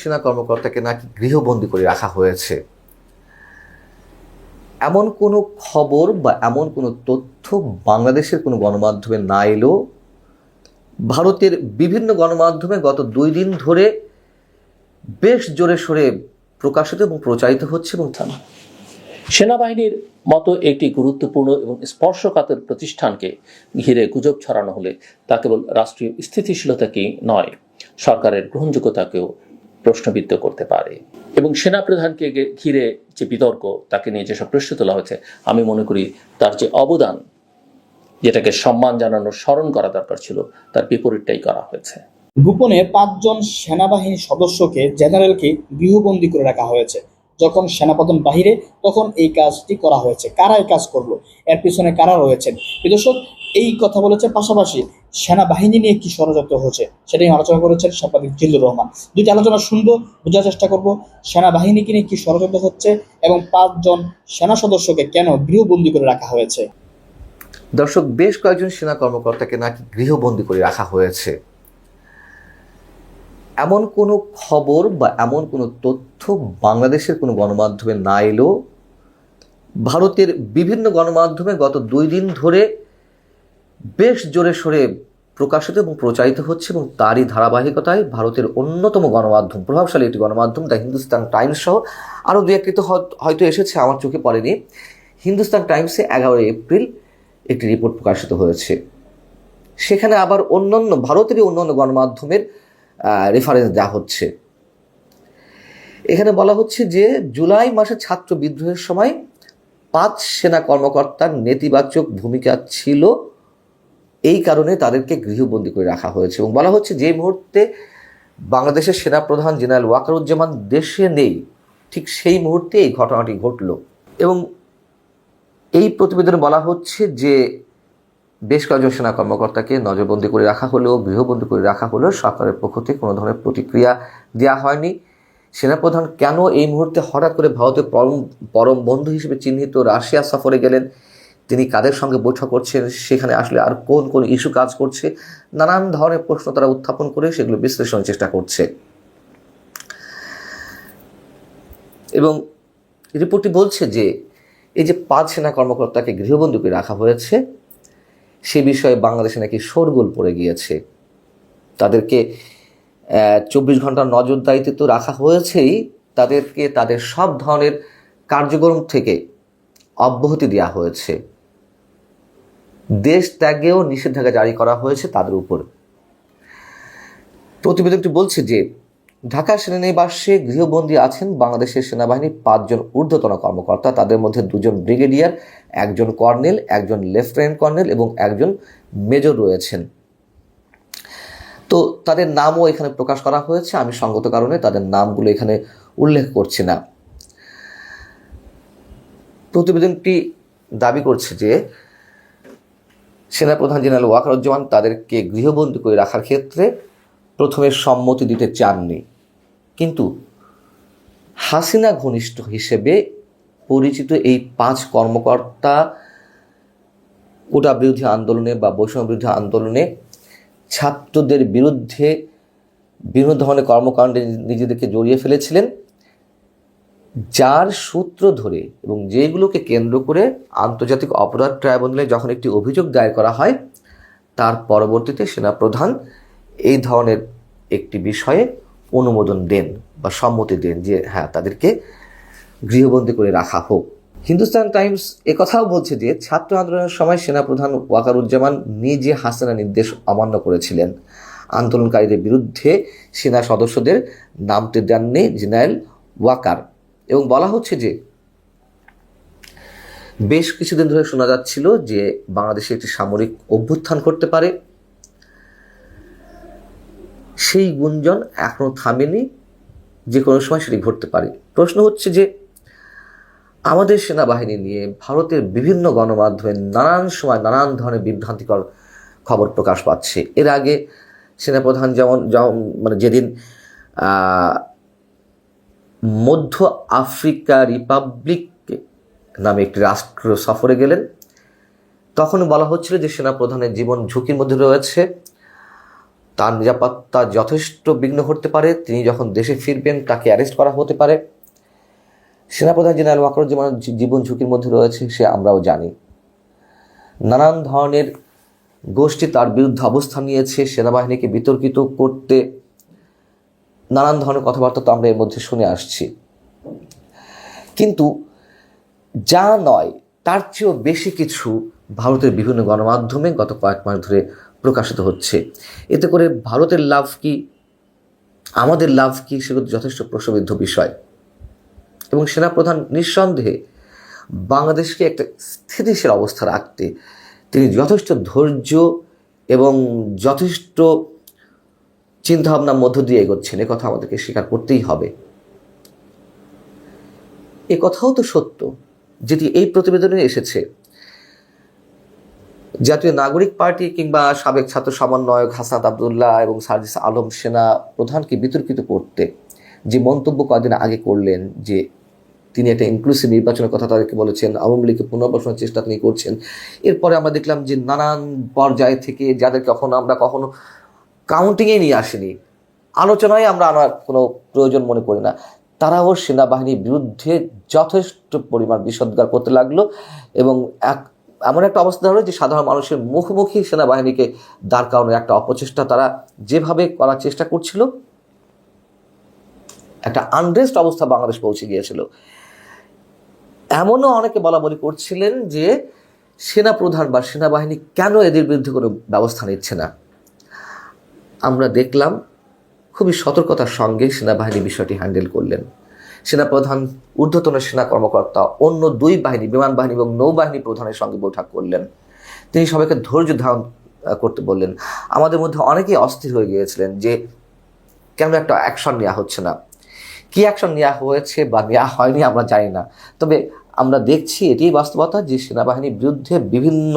সেনা কর্মকর্তাকে নাকি গৃহবন্দী করে রাখা হয়েছে। এমন কোনো খবর বা এমন কোনো তথ্য বাংলাদেশের কোনো গণমাধ্যমে না এলেও ভারতের বিভিন্ন গণমাধ্যমে গত দুই দিন ধরে বেশ জোরে সোরে প্রকাশিত এবং প্রচারিত হচ্ছে এবং সেনাবাহিনীর মতো একটি গুরুত্বপূর্ণ এবং স্পর্শকাতর প্রতিষ্ঠানকে ঘিরে গুজব ছড়ানো হলে তা কেবল রাষ্ট্রীয় স্থিতিশীলতাকেই নয়, সরকারের গ্রহণযোগ্যতাকেও প্রশ্নবিদ্ধ করতে পারে। এবং সেনাপ্রধানকে প্রধানকে ঘিরে যে বিতর্ক, তাকে নিয়ে যেসব প্রশ্ন তোলা হয়েছে, আমি মনে করি তার যে অবদান, যেটাকে সম্মান জানানোর স্মরণ করা দরকার ছিল, তার বিপরীতটাই করা হয়েছে। গোপনে পাঁচজন সেনাবাহিনী সদস্যকে জেনারেলকে গৃহবন্দী করে রাখা হয়েছে। যখন সেনাপ্রধান বাহিরে, তখন এই কাজটি করা হয়েছে। কারা এই কাজ করল? এর পিছনে কারা রয়েছেন? বিদর্শক এই কথা বলেছে পাশাপাশি সেনাবাহিনী নিয়ে কি ষড়যন্ত্র হচ্ছে, সেটাই আলোচনা করেছেন সাংবাদিক জিল্লুর রহমান। দুইটি আলোচনা শুনব, বোঝার চেষ্টা করব, সেনাবাহিনীকে নিয়ে কি ষড়যন্ত্র হচ্ছে এবং পাঁচজন সেনা সদস্যকে কেন গৃহবন্দী করে রাখা হয়েছে? দর্শক, বেশ কয়েকজন সেনা কর্মকর্তাকে নাকি গৃহবন্দী করে রাখা হয়েছে। এমন কোনো খবর বা এমন কোনো তথ্য বাংলাদেশের কোনো গণমাধ্যমে না এলেও ভারতের বিভিন্ন গণমাধ্যমে গত দুই দিন ধরে বেশ জোরে সোরে প্রকাশিত এবং প্রচারিত হচ্ছে এবং তারই ধারাবাহিকতায় ভারতের অন্যতম গণমাধ্যম, প্রভাবশালী একটি গণমাধ্যম, দ্য হিন্দুস্তান টাইমস সহ আরও দু একটি তো হয়তো এসেছে, আমার চোখে পড়েনি। হিন্দুস্তান টাইমসে এগারোই এপ্রিল একটি রিপোর্ট প্রকাশিত হয়েছে। সেখানে আবার অন্যান্য, ভারতেরই অন্যান্য গণমাধ্যমের রেফারেন্স দেওয়া হচ্ছে। এখানে বলা হচ্ছে যে, জুলাই মাসে ছাত্র বিদ্রোহের সময় পাঁচ সেনা কর্মকর্তার নেতিবাচক ভূমিকা ছিল। এই কারণে তাদেরকে গৃহবন্দী করে রাখা হয়েছে এবং বলা হচ্ছে যে মুহূর্তে বাংলাদেশের সেনাপ্রধান জেনারেল ওয়াকারুজ্জামান দেশে নেই। ঠিক সেই মুহূর্তে এই ঘটনাটি ঘটল। এবং এই প্রতিবেদনে বলা হচ্ছে যে বেশ কয়েকজন সেনা কর্মকর্তাকে নজরবন্দি করে রাখা হলেও, গৃহবন্দী করে রাখা হলেও সরকারের পক্ষ থেকে কোনো ধরনের প্রতিক্রিয়া দেওয়া হয়নি। সেনাপ্রধান কেন এই মুহূর্তে হঠাৎ করে ভারতের পরম পরম বন্ধু হিসেবে চিহ্নিত রাশিয়া সফরে গেলেন? তিনি কাদের সঙ্গে বৈঠক করছেন? সেখানে আসলে আর কোন কোন ইস্যু কাজ করছে? নানান ধরনের প্রশ্ন তারা উত্থাপন করে সেগুলো বিশ্লেষণের চেষ্টা করছে। এবং রিপোর্টটি বলছে যে, এই যে পাঁচ সেনা কর্মকর্তাকে গৃহবন্দী করে রাখা হয়েছে সে বিষয়ে বাংলাদেশে নাকি শোরগোল পড়ে গিয়েছে। তাদেরকে চব্বিশ ঘণ্টার নজরদারিতে তো রাখা হয়েছেই। তাদেরকে তাদের সব ধরনের কার্যক্রম থেকে অব্যাহতি দেওয়া হয়েছে। দেশ ত্যাগেও নিষেধাজ্ঞা জারি করা হয়েছে তাদের উপর। প্রতিবেদনটি বলছে যে ঢাকা সেনানিবাসে গৃহবন্দী আছেন বাংলাদেশের সেনাবাহিনীর পাঁচজন ঊর্ধ্বতন কর্মকর্তা। তাদের মধ্যে দুজন ব্রিগেডিয়ার, একজন কর্নেল, একজন লেফটেন্যান্ট কর্নেল এবং একজন মেজর রয়েছেন। তো তাদের নামও এখানে প্রকাশ করা হয়েছে। আমি সঙ্গত কারণে তাদের নামগুলো এখানে উল্লেখ করছি না। প্রতিবেদনটি দাবি করছে যে, সেনাপ্রধান জেনারেল ওয়াকারুজ্জামান তাদেরকে গৃহবন্দী করে রাখার ক্ষেত্রে প্রথমে সম্মতি দিতে চাননি। কিন্তু হাসিনা ঘনিষ্ঠ হিসেবে পরিচিত এই পাঁচ কর্মকর্তা কোটা বিরোধী আন্দোলনে বা বৈষম্য বিরোধী আন্দোলনে ছাত্রদের বিরুদ্ধে বিভিন্ন ধরনের কর্মকাণ্ডে নিজেদেরকে জড়িয়ে ফেলেছিলেন। যার সূত্র ধরে এবং যেগুলোকে কেন্দ্র করে আন্তর্জাতিক অপরাধ ট্রাইব্যুনালে যখন একটি অভিযোগ দায়ের করা হয়, তার পরবর্তীতে সেনাপ্রধান এই ধরনের একটি বিষয়ে অনুমোদন দেন বা সম্মতি দেন যে হ্যাঁ তাদেরকে গৃহবন্দী করে রাখা হোক। হিন্দুস্তান টাইমস একথাও বলছে যে, ছাত্র আন্দোলনের সময় সেনাপ্রধান ওয়াকারুজ্জামান নিজে হাসানা নির্দেশ অমান্য করেছিলেন। আন্দোলনকারীদের বিরুদ্ধে সেনা সদস্যদের নামতে দেননি জেনারেল ওয়াকার। এবং বলা হচ্ছে যে, বেশ কিছুদিন ধরে শোনা যাচ্ছিল যে, বাংলাদেশে একটি সামরিক অভ্যুত্থান করতে পারে। সেই গুঞ্জন এখনও থামেনি, যে কোনো সময় সেটি ঘটতে পারে। প্রশ্ন হচ্ছে যে, আমাদের সেনাবাহিনী নিয়ে ভারতের বিভিন্ন গণমাধ্যমে নানান সময় নানান ধরনের বিভ্রান্তিকর খবর প্রকাশ পাচ্ছে। এর আগে সেনাপ্রধান যেমন যেমন মানে যেদিন মধ্য আফ্রিকা রিপাবলিক নামে একটি রাষ্ট্র সফরে গেলেন তখন বলা হচ্ছিল যে সেনাপ্রধানের জীবন ঝুঁকির মধ্যে রয়েছে। তার নিরাপত্তা যথেষ্ট বিঘ্ন ঘটতে পারে। তিনি যখন দেশে ফিরবেন, তাকে অ্যারেস্ট করা হতে পারে। সেনাপ্রধান জেনারেল ওয়াকরুজ্জামান জীবন ঝুঁকির মধ্যে রয়েছে, সে আমরাও জানি। নানান ধরনের গোষ্ঠী তার বিরুদ্ধে অবস্থান নিয়েছে। সেনাবাহিনীকে বিতর্কিত করতে নানান ধরনের কথাবার্তা তো আমরা এর মধ্যে শুনে আসছি। কিন্তু যা নয়, তার চেয়েও বেশি কিছু ভারতের বিভিন্ন গণমাধ্যমে গত কয়েক মাস ধরে প্রকাশিত হচ্ছে। এতে করে ভারতের লাভ কি? আমাদের লাভ কি সেগুলো যথেষ্ট প্রশ্নবিদ্ধ বিষয়। এবং সেনাপ্রধান নিঃসন্দেহে বাংলাদেশকে একটা স্থিতিশীল অবস্থা রাখতে তিনি যথেষ্ট ধৈর্য এবং যথেষ্ট চিন্তাভাবনার মধ্য দিয়ে এগোচ্ছেন। কথা আমাদেরকে স্বীকার করতেই হবে। এ কথাও তো সত্য যেটি এই প্রতিবেদনে এসেছে। জাতীয় নাগরিক পার্টি কিংবা সাবেক ছাত্র সমন্বয়ক হাসান আবদুল্লাহ এবং সার্জিস আলম সেনা প্রধানকে বিতর্কিত করতে যে মন্তব্য কদিন আগে করলেন যে তিনি একটা ইনক্লুসিভ নির্বাচনের কথা তাদেরকে বলেছেন, আওয়ামী লীগকে পুনর্বাসনের চেষ্টা তিনি করছেন। এরপরে আমরা দেখলাম যে নানান পর্যায় থেকে যাদের কখনো আমরা কখনো কাউন্টিংয়ে নিয়ে আসিনি, আলোচনায় আমরা আনার কোনো প্রয়োজন মনে করি না। তারাও সেনাবাহিনীর বিরুদ্ধে যথেষ্ট পরিমাণ বিষোদ্গার করতে লাগল এবং এক এমন একটা অবস্থা হলো যে সাধারণ মানুষের মুখোমুখি সেনাবাহিনীকে দাঁড় করানোর একটা অপচেষ্টা তারা যেভাবে করার চেষ্টা করছিল, একটা আনরেস্ট অবস্থা বাংলাদেশ পৌঁছে গিয়েছিল। এমনও অনেকে বলা বলি করছিলেন যে সেনা প্রধান বা সেনাবাহিনী কেন এদের বিরুদ্ধে কোনো ব্যবস্থা নিচ্ছে না? আমরা দেখলাম খুবই সতর্কতার সঙ্গে সেনাবাহিনী বিষয়টি হ্যান্ডেল করলেন। সেনাপ্রধান, ঊর্ধ্বতন সেনা কর্মকর্তা অন্য দুই বাহিনী, বিমান বাহিনী এবং নৌবাহিনী প্রধানের সঙ্গে বৈঠক করলেন। তিনি সবাইকে ধৈর্য ধারণ করতে বললেন। আমাদের মধ্যে অনেকেই অস্থির হয়ে গিয়েছিলেন যে, কেন একটা অ্যাকশন নেওয়া হচ্ছে না? কি অ্যাকশন নেওয়া হয়েছে বা নেওয়া হয়নি আমরা জানি না। তবে আমরা দেখছি এটাই বাস্তবতা যে, সেনাবাহিনীর বিরুদ্ধে বিভিন্ন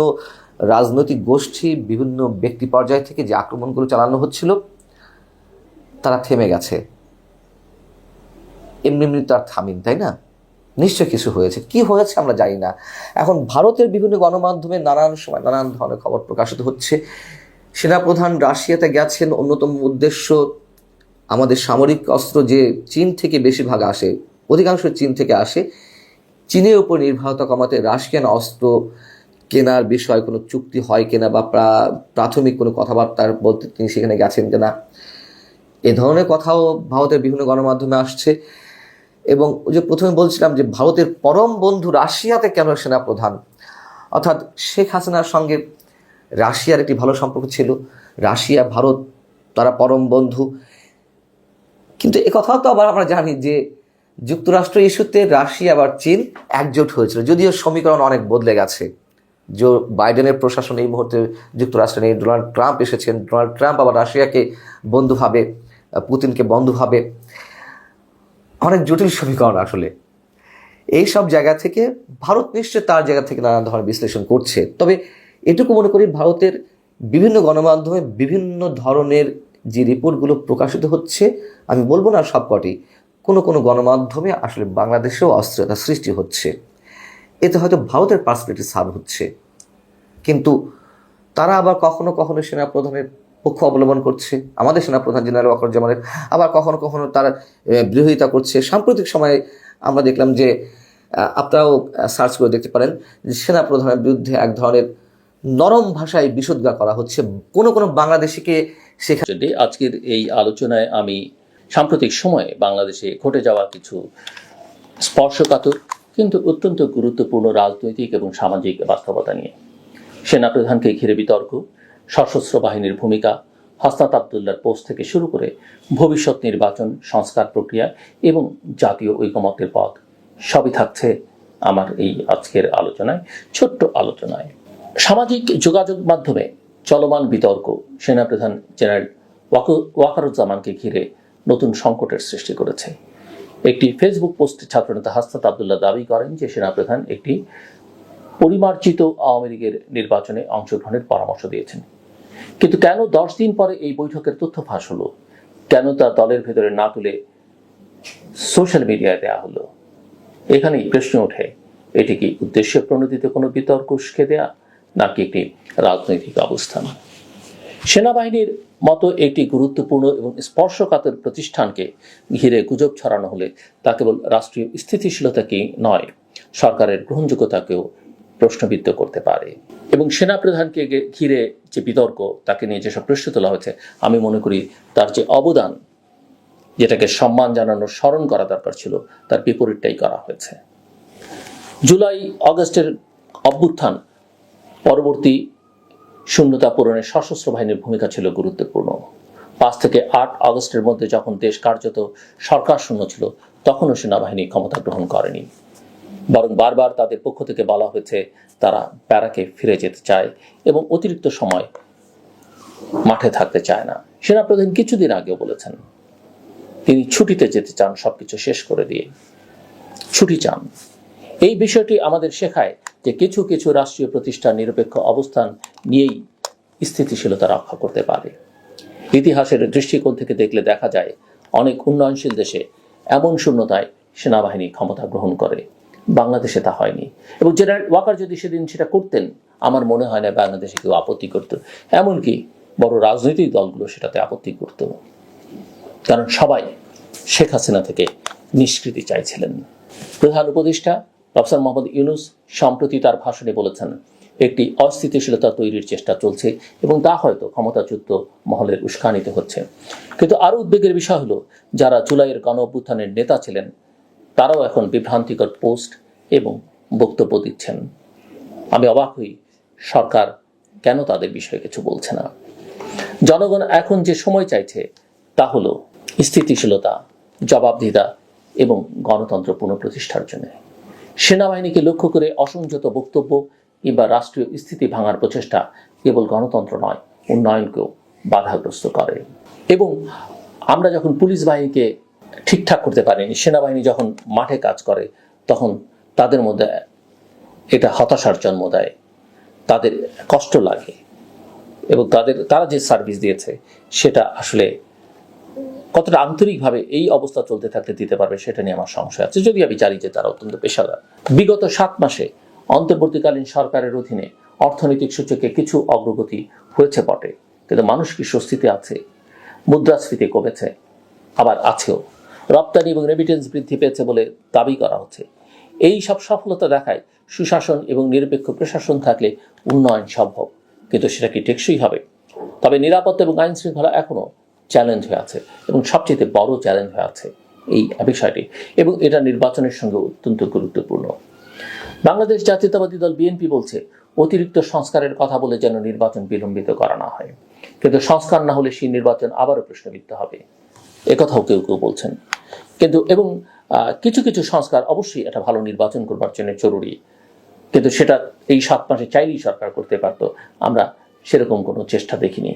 রাজনৈতিক গোষ্ঠী, বিভিন্ন ব্যক্তি পর্যায় থেকে যে আক্রমণগুলো চালানো হচ্ছিল, তারা থেমে গেছে। এমনি এমনি তো আর থামিন, তাই না? নিশ্চয় কিছু হয়েছে। কি হয়েছে আমরা জানি না। এখন ভারতের বিভিন্ন গণমাধ্যমে নানান সময় নানান ধরনের খবর প্রকাশিত হচ্ছে। সেনাপ্রধান রাশিয়াতে গেছেন। অন্যতম উদ্দেশ্য আমাদের সামরিক অস্ত্র যে চীন থেকে বেশিরভাগ আসে, অধিকাংশ চীন থেকে আসে, চীনের উপর নির্ভরতা কমাতে রাশিয়ান অস্ত্র কেনার বিষয়ে কোনো চুক্তি হয় কিনা বা প্রা- প্রাথমিক কোনো কথাবার্তার বলতে তিনি সেখানে গেছেন কিনা, এ ধরনের কথাও ভারতের বিভিন্ন গণমাধ্যমে আসছে। এবং যে প্রথমে বলছিলাম যে ভারতের পরম বন্ধু রাশিয়াতে কেন সেনাপ্রধান অর্থাৎ শেখ হাসিনার সঙ্গে রাশিয়ার একটি ভালো সম্পর্ক ছিল। রাশিয়া, ভারত, তারা পরম বন্ধু। কিন্তু কথাও তো আবার আমরা জানি যে যুক্তরাষ্ট্র ইস্যুতে রাশিয়া আবার চীন একজোট হয়েছিল। যদিও সমীকরণ অনেক বদলে গেছে। যে বাইডেনের প্রশাসন এই মুহূর্তে যুক্তরাষ্ট্রে নেই। ডোনাল্ড ট্রাম্প এসেছেন। ডোনাল্ড ট্রাম্প আবার রাশিয়াকে বন্ধুভাবে পুতিনকে বন্ধুভাবে অনেক জটিল সমীকরণ আসলে। এই সব জায়গা থেকে ভারত নিশ্চয় তার জায়গা থেকে নানা ধরনের বিশ্লেষণ করছে। তবে এটুকু মনে করি ভারতের বিভিন্ন গণমাধ্যমে বিভিন্ন ধরনের যে রিপোর্টগুলো প্রকাশিত হচ্ছে, আমি বলব না সবকটি, কোনো কোনো গণমাধ্যমে আসলে বাংলাদেশেও অস্থিরতা সৃষ্টি হচ্ছে। এতে হয়তো ভারতের পার্সপেক্টিভ সাব হচ্ছে। কিন্তু তারা আবার কখনো কখনো সেনাপ্রধানের পক্ষ অবলম্বন করছে, আমাদের সেনাপ্রধান জেনারেল ওয়াকরুজ্জামানের আবার কখনো কখনো তারা বিরোধিতা করছে। সাম্প্রতিক সময়ে আমরা দেখলাম যে আপনারাও সার্চ করে দেখতে পারেন যে সেনাপ্রধানের বিরুদ্ধে এক ধরনের নরম ভাষায় বিশুদ্গা করা হচ্ছে। কোনো কোনো বাংলাদেশিকে জন্য আজকের এই আলোচনায় আমি সাম্প্রতিক সময়ে বাংলাদেশে ঘটে যাওয়া কিছু স্পর্শকাতর কিন্তু অত্যন্ত গুরুত্বপূর্ণ রাজনৈতিক এবং সামাজিক বাস্তবতা নিয়ে সেনাপ্রধানকে ঘিরে বিতর্ক সশস্ত্র বাহিনীর ভূমিকা, হাসনাত আবদুল্লার পোস্ট থেকে শুরু করে ভবিষ্যৎ নির্বাচন, সংস্কার প্রক্রিয়া এবং জাতীয় ঐকমত্যের পথ। সবই থাকছে আমার এই আজকের আলোচনায়, ছোট্ট আলোচনায়। সামাজিক যোগাযোগ মাধ্যমে চলমান বিতর্ক, সেনাপ্রধান জেনারেল ওয়াকু- ওয়াকারুজ্জামানকে ঘিরে নতুন সংকটের সৃষ্টি করেছে। একটি ফেসবুক পোস্টে ছাত্রনেতা হাসনাত আবদুল্লাহ দাবি করেন যে সেনাপ্রধান একটি পরিমার্জিত আওয়ামী লীগের নির্বাচনে অংশগ্রহণের পরামর্শ দিয়েছেন। কিন্তু কেন দশ দিন পরে এই বৈঠকের তথ্য ফাঁস হলো? কেন তা দলের ভেতরে না তুলে সোশ্যাল মিডিয়ায় দেয়া হলো? এখানেই প্রশ্ন ওঠে, এটি কি উদ্দেশ্য প্রণোদিত কোনো বিতর্ক উস্কে দেয়া, নাকি একটি রাজনৈতিক অবস্থান? সেনাবাহিনীর মতো একটি গুরুত্বপূর্ণ এবং স্পর্শকাতর প্রতিষ্ঠানকে ঘিরে গুজব ছড়ানো হলে তা কেবল রাষ্ট্রীয় স্থিতিশীলতাকেই নয়, সরকারের গ্রহণযোগ্যতাকেও প্রশ্নবিদ্ধ করতে পারে। এবং সেনাপ্রধানকে ঘিরে যে বিতর্ক, তাকে নিয়ে যেসব প্রশ্ন তোলা হয়েছে, আমি মনে করি তার যে অবদান, যেটাকে সম্মান জানানোর স্মরণ করা দরকার ছিল, তার বিপরীতটাই করা হয়েছে। জুলাই, অগস্টের অভ্যুত্থান পরবর্তী শূন্যতা পূরণে সশস্ত্র বাহিনীর ভূমিকা ছিল গুরুত্বপূর্ণ। পাঁচ থেকে আট আগস্টের মধ্যে যখন দেশ কার্যত সরকার শূন্য ছিল, তখনও সেনাবাহিনী ক্ষমতা গ্রহণ করেনি। বরং বারবার তাদের পক্ষ থেকে বলা হয়েছে, তারা প্যারাকে ফিরে যেতে চায় এবং অতিরিক্ত সময় মাঠে থাকতে চায় না। সেনাপ্রধান কিছুদিন আগেও বলেছেন, তিনি ছুটিতে যেতে চান, সবকিছু শেষ করে দিয়ে। ছুটি চান। এই বিষয়টি আমাদের শেখায় যে কিছু কিছু রাষ্ট্রীয় প্রতিষ্ঠান নিরপেক্ষ অবস্থান নিয়েই স্থিতিশীলতা রক্ষা করতে পারে। ইতিহাসের দৃষ্টিকোণ থেকে দেখলে দেখা যায়, অনেক উন্নয়নশীল দেশে এমন শূন্যতায় সেনাবাহিনী ক্ষমতা গ্রহণ করে। বাংলাদেশে তা হয়নি। এবং জেনারেল ওয়াকার যদি সেদিন সেটা করতেন, আমার মনে হয় না বাংলাদেশে কেউ আপত্তি করত। এমনকি বড় রাজনৈতিক দলগুলো সেটাতে আপত্তি করত। কারণ সবাই শেখ হাসিনা থেকে নিষ্কৃতি চাইছিলেন। প্রধান উপদেষ্টা প্রফেসর মোহাম্মদ ইউনুস সম্প্রতি তার ভাষণে বলেছেন, একটি অস্থিতিশীলতা তৈরির চেষ্টা চলছে এবং তা হয়তো ক্ষমতাচ্যুত মহলের উস্কানিতে হচ্ছে। কিন্তু আরও উদ্বেগের বিষয় হলো, যারা জুলাইয়ের গণ নেতা ছিলেন তারাও এখন বিভ্রান্তিকর পোস্ট এবং বক্তব্য দিচ্ছেন। আমি অবাক হই, সরকার কেন তাদের বিষয়ে কিছু বলছে না? জনগণ এখন যে সময় চাইছে, তা হলো স্থিতিশীলতা, জবাবদিহিতা এবং গণতন্ত্র পুনঃপ্রতিষ্ঠার জন্য। সেনাবাহিনীকে লক্ষ্য করে অসংযত বক্তব্য কিংবা রাষ্ট্রীয় স্থিতি ভাঙার প্রচেষ্টা কেবল গণতন্ত্র নয়, উন্নয়নকেও বাধাগ্রস্ত করে। এবং আমরা যখন পুলিশ বাহিনীকে ঠিকঠাক করতে পারেনি। সেনাবাহিনী যখন মাঠে কাজ করে, তখন তাদের মধ্যে এটা হতাশার জন্ম দেয়। তাদের কষ্ট লাগে এবং তাদের, তারা যে সার্ভিস দিয়েছে, সেটা আসলে কতটা আন্তরিকভাবে এই অবস্থা চলতে থাকতে দিতে পারবে, সেটা নিয়ে আমার সংশয় আছে। যদি আমি জানি যে তারা অত্যন্ত পেশাদার। বিগত সাত মাসে অন্তর্বর্তীকালীন সরকারের অধীনে অর্থনৈতিক সূচকে কিছু অগ্রগতি হয়েছে বটে। কিন্তু মানুষ কি স্বস্তিতে আছে? মুদ্রাস্ফীতি কমেছে, আবার আছেও। রপ্তানি এবং রেমিটেন্স বৃদ্ধি পেয়েছে বলে দাবি করা হচ্ছে। এই সব সফলতা দেখায় সুশাসন এবং নিরপেক্ষ প্রশাসন থাকলে উন্নয়ন সম্ভব। কিন্তু সেটা কি টেকসই হবে? তবে নিরাপত্তা এবং আইন শৃঙ্খলা এখনও চ্যালেঞ্জ হয়ে আছে এবং সবচেয়ে বড় চ্যালেঞ্জ হয়ে আছে এই বিষয়টি এবং এটা নির্বাচনের সঙ্গে অত্যন্ত গুরুত্বপূর্ণ। বাংলাদেশ জাতীয়তাবাদী দল বিএনপি বলছে, অতিরিক্ত সংস্কারের কথা বলে যেন নির্বাচন বিলম্বিত করা না হয়। কিন্তু সংস্কার না হলে সেই নির্বাচন আবারও প্রশ্নবিদ্ধ হবে। একথাও কেউ কেউ বলছেন। কিন্তু এবং কিছু কিছু সংস্কার অবশ্যই এটা ভালো নির্বাচন করবার জন্য জরুরি। কিন্তু সেটা এই সাত মাসে চাইলেই সরকার করতে পারতো, আমরা সেরকম কোনো চেষ্টা দেখিনি।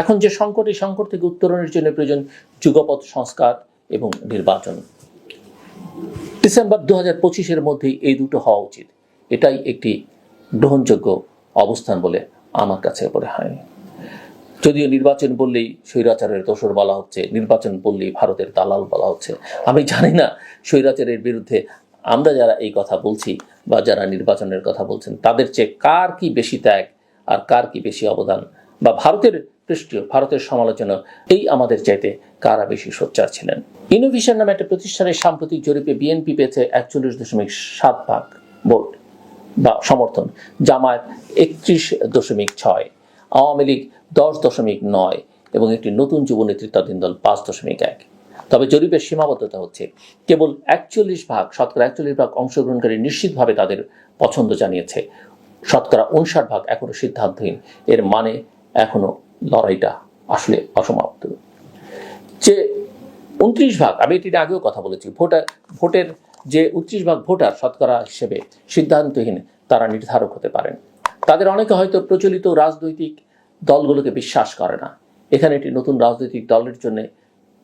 এখন যে সংকট, এই সংকট থেকে উত্তরণের জন্য প্রয়োজন যুগপৎ সংস্কার এবং নির্বাচন। ডিসেম্বর দু হাজার পঁচিশের মধ্যেই এই দুটো হওয়া উচিত। এটাই একটি গ্রহণযোগ্য অবস্থান বলে আমার কাছে মনে হয়। যদিও নির্বাচন বললেই স্বৈরাচারের দোষর বলা হচ্ছে, নির্বাচন বললেই ভারতের দালাল বলা হচ্ছে। আমি জানি না স্বৈরাচারের বিরুদ্ধে আমরা যারা এই কথা বলছি বা যারা নির্বাচনের কথা বলছেন, তাদের চেয়ে কার কি বেশি ত্যাগ আর কার কি বেশি অবদান? বা ভারতের পৃষ্ঠীয় ভারতের সমালোচনা, এই আমাদের চাইতে কারা বেশি সোচ্চার ছিলেন? ইনোভিশন নামে একটা প্রতিষ্ঠানের সাম্প্রতিক জরিপে বিএনপি পেয়েছে একচল্লিশ দশমিক সাত ভাগ ভোট বা সমর্থন, জামায়াত একত্রিশ দশমিক ছয়। আওয়ামী লীগ দশ দশমিক নয় এবং একটি নতুন যুব নেতৃত্বাধীন দল পাঁচ দশমিক এক। তবে জরিপের সীমাবদ্ধতা হচ্ছে, কেবল একচল্লিশ ভাগ, শতকরা একচল্লিশ ভাগ অংশগ্রহণকারী নিশ্চিতভাবে তাদের পছন্দ জানিয়েছে। শতকরা উনষাট ভাগ এখনও সিদ্ধান্তহীন। এর মানে এখনও লড়াইটা আসলে অসমাপ্ত। যে উনত্রিশ ভাগ, আমি এটি আগেও কথা বলেছি, ভোটার, ভোটের যে উনত্রিশ ভাগ ভোটার শতকরা হিসেবে সিদ্ধান্তহীন তারা নির্ধারক হতে পারেন। তাদের অনেকে হয়তো প্রচলিত রাজনৈতিক দলগুলোকে বিশ্বাস করে না। এখানে একটি নতুন রাজনৈতিক দলের জন্য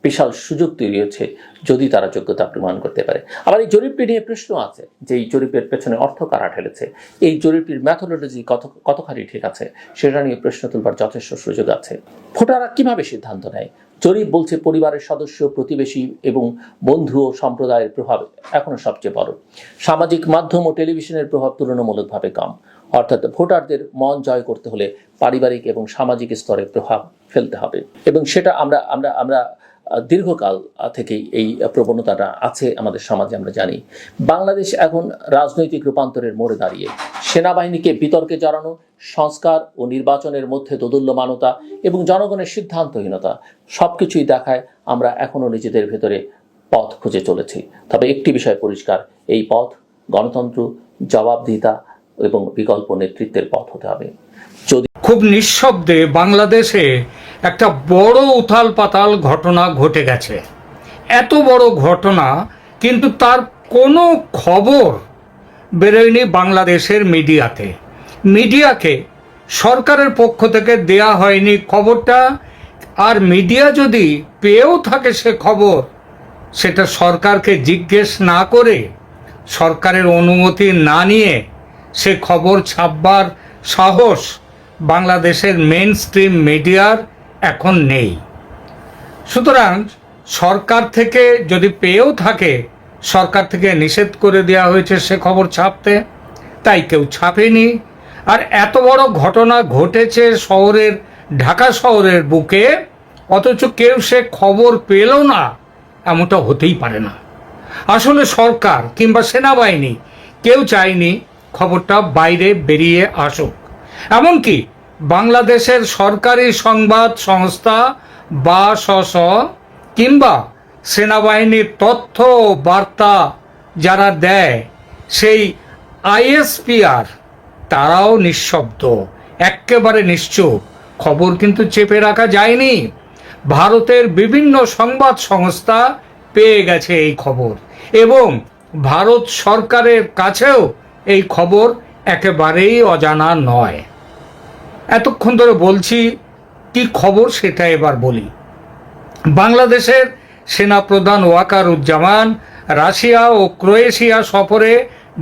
বিশাল সুযোগ তৈরি হচ্ছে, যদি তারা যোগ্যতা প্রমাণ করতে পারে। আবার এই জরিপটি নিয়ে প্রশ্ন আছে যে এই জরিপের পেছনে অর্থ কারা ঠেলেছে? এই জরিপটির ম্যাথোলজি কত, কতখানি ঠিক আছে? সেটা নিয়ে প্রশ্ন তুলবার যথেষ্ট সুযোগ আছে। ভোটাররা কীভাবে সিদ্ধান্ত নেয়? জরিপ বলছে পরিবারের সদস্য, প্রতিবেশী এবং বন্ধু ও সম্প্রদায়ের প্রভাব এখনও সবচেয়ে বড়। সামাজিক মাধ্যম ও টেলিভিশনের প্রভাব তুলনামূলকভাবে কম। অর্থাৎ ভোটারদের মন জয় করতে হলে পারিবারিক এবং সামাজিক স্তরে প্রভাব ফেলতে হবে। এবং সেটা আমরা আমরা আমরা দীর্ঘকাল থেকেই এই প্রবণতাটা আছে আমাদের সমাজে, আমরা জানি। বাংলাদেশ এখন রাজনৈতিক রূপান্তরের মোড়ে দাঁড়িয়ে। সেনাবাহিনীকে বিতর্কে জড়ানো, সংস্কার ও নির্বাচনের মধ্যে দোদুল্যমানতা এবং জনগণের সিদ্ধান্তহীনতা সব কিছুই দেখায় আমরা এখনও নিজেদের ভেতরে পথ খুঁজে চলেছি। তবে একটি বিষয় পরিষ্কার, এই পথ গণতন্ত্র, জবাবদিহিতা এবং বিকল্প নেতৃত্বের পথ হতে হবে। যদি খুব নিঃশব্দে বাংলাদেশে একটা বড় উথাল পাতাল ঘটনা ঘটে গেছে। এত বড় ঘটনা, কিন্তু তার কোনো খবর বেরোয়নি বাংলাদেশের মিডিয়াতে। মিডিয়াকে, সরকারের পক্ষ থেকে দেয়া হয়নি খবরটা, আর মিডিয়া যদি পেয়েও থাকে সে খবর, সেটা সরকারকে জিজ্ঞেস না করে, সরকারের অনুমতি না নিয়ে সে খবর ছাপবার সাহস বাংলাদেশের মেন স্ট্রিম মিডিয়ার এখন নেই। সুতরাং সরকার থেকে যদি পেয়েও থাকে, সরকার থেকে নিষেধ করে দেওয়া হয়েছে সে খবর ছাপতে, তাই কেউ ছাপেনি। আর এত বড় ঘটনা ঘটেছে শহরের, ঢাকা শহরের বুকে, অথচ কেউ সে খবর পেল না, এমনটা হতেই পারে না। আসলে সরকার কিংবা সেনাবাহিনী কেউ চায়নি খবরটা বাইরে বেরিয়ে আসুক। এমনকি বাংলাদেশের সরকারি সংবাদ সংস্থা বা স্ব কিংবা সেনাবাহিনীর তথ্য বার্তা যারা দেয়, সেই আইএসপিআর, তারাও নিঃশব্দ। একেবারে নিশ্চুপ। খবর কিন্তু চেপে রাখা যায়নি। ভারতের বিভিন্ন সংবাদ সংস্থা পেয়ে গেছে এই খবর। এবং ভারত সরকারের কাছেও এই খবর একেবারেই অজানা নয়। এতক্ষণ ধরে বলছি, কি খবর সেটা এবার বলি। বাংলাদেশের সেনাপ্রধান ওয়াকারুজ্জামান রাশিয়া ও ক্রোয়েশিয়া সফরে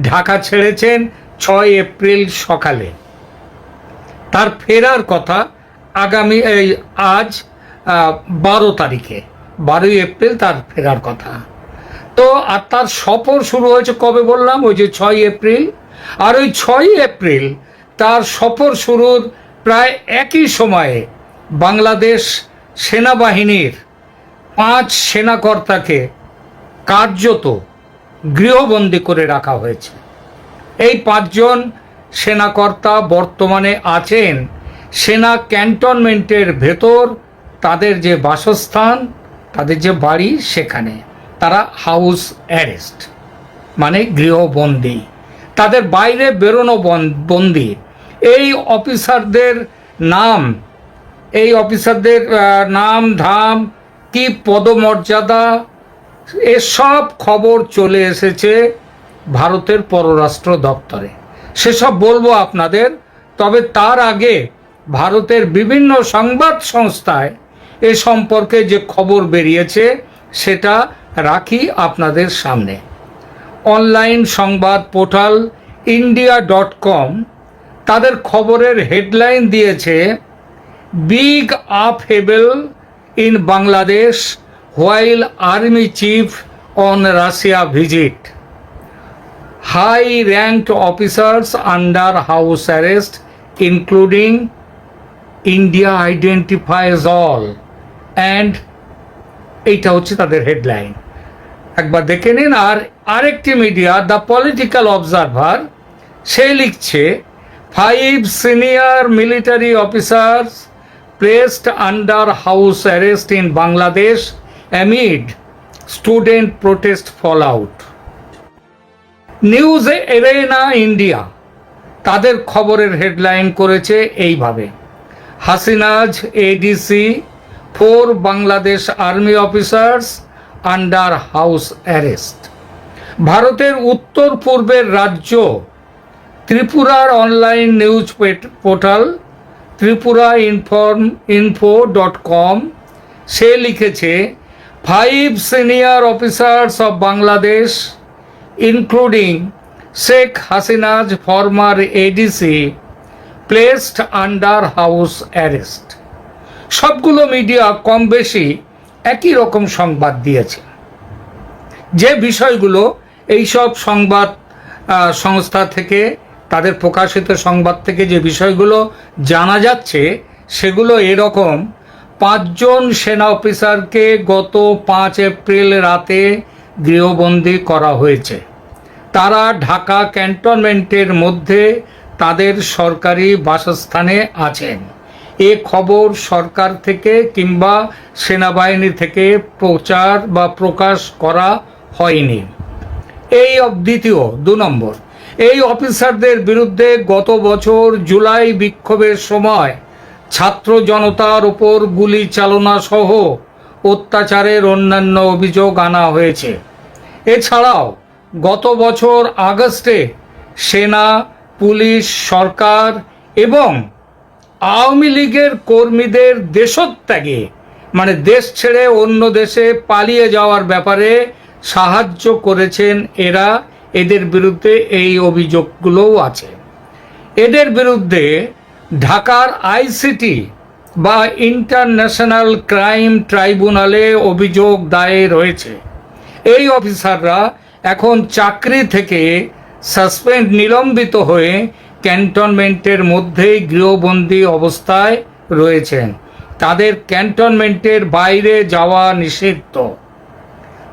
ঢাকা ছেড়েছেন ছয় এপ্রিল সকালে। তার ফেরার কথা আগামী, এই আজ বারো তারিখে, বারোই এপ্রিল তার ফেরার কথা। তো, আর তার সফর শুরু হয়েছে কবে বললাম? ওই যে ছয় এপ্রিল। আর ওই ছয় এপ্রিল তার সফর শুরুর প্রায় একই সময়ে বাংলাদেশ সেনাবাহিনীর পাঁচ সেনাকর্তাকে কার্যত গৃহবন্দী করে রাখা হয়েছে। এই পাঁচজন সেনাকর্তা বর্তমানে আছেন সেনা ক্যান্টনমেন্টের ভেতর, তাদের যে বাসস্থান, তাদের যে বাড়ি সেখানে। তারা হাউস অ্যারেস্ট মানে গৃহবন্দী। তাদের বাইরে বেরোনো বন- বন্দি। এই অফিসারদের নাম, এই অফিসারদের নাম, ধাম, কি পদমর্যাদা, এসব খবর চলে এসেছে ভারতের পররাষ্ট্র দপ্তরে। সেসব বলব আপনাদের, তবে তার আগে ভারতের বিভিন্ন সংবাদ সংস্থায় এ সম্পর্কে যে খবর বেরিয়েছে, সেটা রাখি আপনাদের সামনে। অনলাইন সংবাদ পোর্টাল ইন্ডিয়া ডট কম তাদের খবরের হেডলাইন দিয়েছে, big up in Bangladesh while army chief on Russia visit. High ranked officers under house arrest, including India identifies all. And এইটা হচ্ছে তাদের হেডলাইন। একবার দেখে নিন, আর আরেকটি মিডিয়া, দ্য পলিটিক্যাল অবজারভার, সে লিখছে, five senior military officers placed under house arrest in Bangladesh amid student protest fall out news arena India, তাদের খবরের হেডলাইন করেছে এইভাবে, Hasina's, ADC, four Bangladesh army officers under house arrest. ভারতের উত্তর পূর্বের রাজ্য ত্রিপুরার online news portal Tripura inform info dot com, সে লিখেছে, five senior officers of Bangladesh, including Sheikh Hasina's former ADC, placed under house arrest. সবগুলো media কম বেশি একই রকম সংবাদ দিয়েছে। যে বিষয়গুলো এইসব সংবাদ সংস্থা থেকে, তাদের প্রকাশিত সংবাদ থেকে যে বিষয়গুলো জানা যাচ্ছে, সেগুলো এরকম। পাঁচজন সেনা অফিসারকে গত পাঁচ এপ্রিল রাতে গৃহবন্দী করা হয়েছে। তারা ঢাকা ক্যান্টনমেন্টের মধ্যে তাদের সরকারি বাসস্থানে আছেন। এ খবর সরকার থেকে কিংবা সেনাবাহিনী থেকে প্রচার বা প্রকাশ করা হয়নি। এই দ্বিতীয়, দু নম্বর। এই অফিসারদের বিরুদ্ধে গত বছর জুলাই বিক্ষোভের সময় ছাত্র জনতার উপর গুলি চালনা সহ অত্যাচারের অন্যান্য অভিযোগ আনা হয়েছে। এছাড়াও গত বছর আগস্টে সেনা, পুলিশ, সরকার এবং আওয়ামী লীগের কর্মীদের দেশত্যাগে মানে দেশ ছেড়ে অন্য দেশে পালিয়ে যাওয়ার ব্যাপারে সাহায্য করেছেন এরা, এদের বিরুদ্ধে এই অভিযোগগুলোও আছে। এদের বিরুদ্ধে ঢাকার আইসিটি বা ইন্টারন্যাশনাল ক্রাইম ট্রাইব্যুনালে অভিযোগ দায়ের হয়েছে এই অফিসাররা এখন চাকরি থেকে সাসপেন্ড নিলম্বিত হয়ে ক্যান্টনমেন্টের মধ্যেই গৃহবন্দী অবস্থায় রয়েছেন। তাদের ক্যান্টনমেন্টের বাইরে যাওয়া নিষিদ্ধ।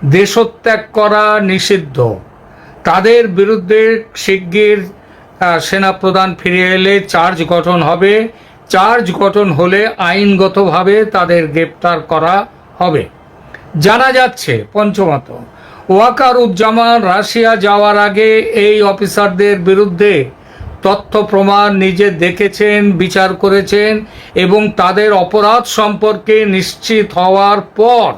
দেশত্যাগ করা নিষিদ্ধ। তাদের বিরুদ্ধে শিগগির সেনাপ্রধান ফিরে এলে চার্জ গঠন হবে। চার্জ গঠন হলে আইনগতভাবে তাদের গ্রেপ্তার করা হবে। জানা যাচ্ছে, পঞ্চমত, ওয়াকারুজ্জামান রাশিয়া যাওয়ার আগে এই অফিসারদের বিরুদ্ধে তথ্য প্রমাণ নিজে দেখেছেন, বিচার করেছেন এবং তাদের অপরাধ সম্পর্কে নিশ্চিত হওয়ার পর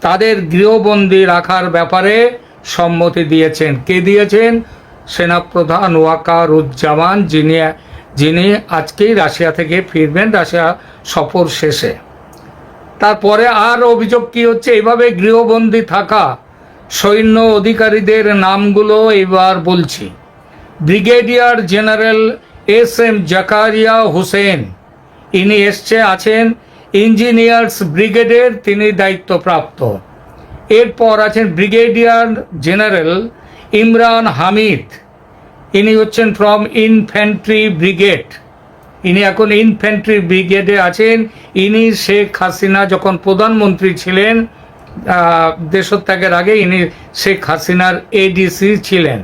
তাদের গৃহবন্দী রাখার ব্যাপারে সম্মতি দিয়েছেন। কে দিয়েছেন? সেনাপ্রধান ওয়াকারুজ্জামান, যিনি যিনি আজকেই রাশিয়া থেকে ফিরবেন। রাশিয়া সফর শেষে। তারপরে আর অভিযোগ কি হচ্ছে? এভাবে গৃহবন্দী থাকা সৈন্য অধিকারীদের নামগুলো এবার বলছি। Brigadier general S M Zakaria Hossain. ইনি এসছে আছেন ইঞ্জিনিয়ার্স ব্রিগেডের তিনি দায়িত্বপ্রাপ্ত। এরপর আছেন ব্রিগেডিয়ার জেনারেল ইমরান হামিদ। ইনি হচ্ছেন ফ্রম ইনফ্যান্ট্রি ব্রিগেড। ইনি এখন ইনফ্যান্ট্রি ব্রিগেডে আছেন। ইনি শেখ হাসিনা যখন প্রধানমন্ত্রী ছিলেন দেশত্যাগের আগে ইনি শেখ হাসিনার এডিসি ছিলেন।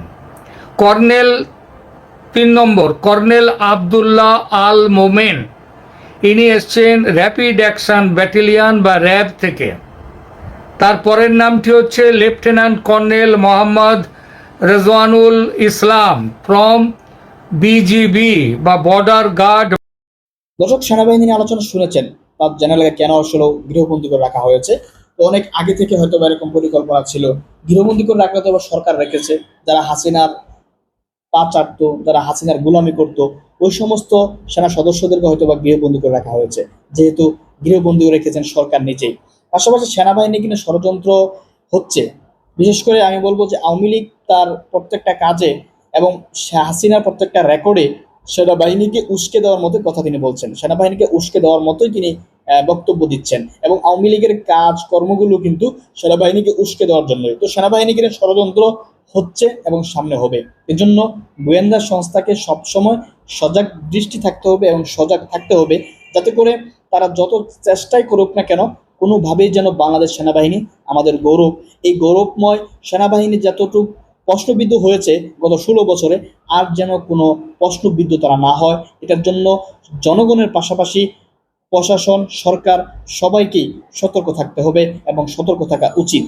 কর্নেল, তিন নম্বর, কর্নেল আবদুল্লাহ আল মোমেন। ইনি এসছেন র্যাপিড অ্যাকশন ব্যাটালিয়ন বা র্যাব থেকে। তার পরের নামটি হচ্ছে lieutenant colonel Mohammad Rezwanul Islam from BGB বা বর্ডার গার্ড দর্শক, সেনাবাহিনী আলোচনা শুনেছেন। তার জেনারেলকে কেন আসলে গৃহবন্দী করে রাখা হয়েছে? তো অনেক আগে থেকে হয়তো এরকম পরিকল্পনা ছিল। গৃহবন্দী করে রাখলে তো সরকার রেখেছে। যারা হাসিনার পা চাটতো যারা হাসিনার গুলামি করতো, ওই সমস্ত সেনা সদস্যদেরকে হয়তো বা গৃহবন্দী করে রাখা হয়েছে। যেহেতু গৃহবন্দী রেখেছেন সরকার নিজেই। পাশাপাশি সেনাবাহিনী কিন্তু ষড়যন্ত্র হচ্ছে। বিশেষ করে আমি বলব যে আওয়ামী লীগ তার প্রত্যেকটা কাজে এবং হাসিনার প্রত্যেকটা রেকর্ডে সেনাবাহিনীকে উস্কে দেওয়ার মতো কথা তিনি বলছেন। সেনাবাহিনীকে উস্কে দেওয়ার মতোই তিনি বক্তব্য দিচ্ছেন। এবং আওয়ামী লীগের কাজ কর্মগুলো কিন্তু সেনাবাহিনীকে উস্কে দেওয়ার জন্য। তো সেনাবাহিনী কিনা ষড়যন্ত্র হচ্ছে এবং সামনে হবে। এজন্য গোয়েন্দা সংস্থাকে সবসময় সজাগ দৃষ্টি থাকতে হবে এবং সজাগ থাকতে হবে, যাতে করে তারা যত চেষ্টাই করুক না কেন, কোনোভাবেই যেন বাংলাদেশ সেনাবাহিনী আমাদের গৌরব, এই গৌরবময় সেনাবাহিনী যতটুকু প্রশ্নবিদ্ধ হয়েছে গত ষোলো বছরে, আর যেন কোনো প্রশ্নবিদ্ধ তারা না হয়। এটার জন্য জনগণের পাশাপাশি প্রশাসন সরকার সবাইকেই সতর্ক থাকতে হবে এবং সতর্ক থাকা উচিত।